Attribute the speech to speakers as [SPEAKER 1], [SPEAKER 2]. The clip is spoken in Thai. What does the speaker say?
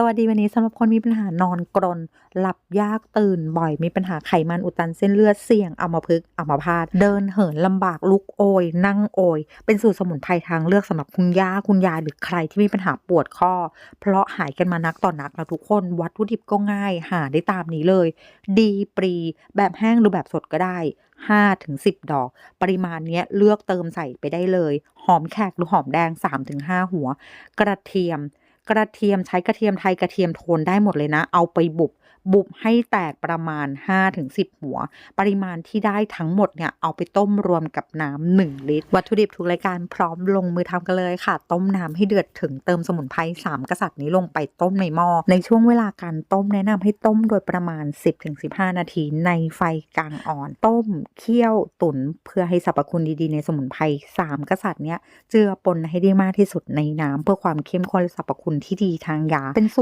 [SPEAKER 1] สวัสดีวันนี้สำหรับคนมีปัญหานอนกรน หลับยากตื่นบ่อยมีปัญหาไขมันอุดตันเส้นเลือดเสี่ยงอัมพฤกษ์อัมพาตเดินเหินลำบากลุกโอย นั่งโอย เป็นสูตรสมุนไพรทางเลือกสำหรับคุณย่าคุณยายหรือใครที่มีปัญหาปวดข้อ เพราะหายกันมานักต่อนักแล้วทุกคนวัตถุดิบก็ง่ายหาได้ตามนี้เลย ดีปรี แบบแห้งหรือแบบสดก็ได้5ถึง10 ดอก ปริมาณนี้เลือกเติมใส่ไปได้เลย หอมแขกหรือหอมแดง 3-5 หัว กระเทียม กระเทียมใช้กระเทียมไทยกระเทียมโทนได้หมดเลยนะ เอาไปบุบบุบให้แตกประมาณ 5-10 หัว ปริมาณที่ได้ทั้งหมดเนี่ยเอาไปต้มรวมกับน้ำหนึ่งลิตร วัตถุดิบทุกรายการพร้อมลงมือทำกันเลยค่ะ ต้มน้ำให้เดือดถึงเติมสมุนไพร3กษัตริย์นี้ลงไปต้มในหม้อ ในช่วงเวลาการต้มแนะนำให้ต้มโดยประมาณ 10-15 นาทีในไฟกลางอ่อน ต้มเคี่ยวตุ๋นเพื่อให้สรรพคุณดีๆ ในสมุนไพร3กษัตริย์เนี้ยเจือปนให้ได้มากที่สุดในน้ำเพื่อความเข้มข้นและสรรพคุณที่ดีทางยา เป็นสูตร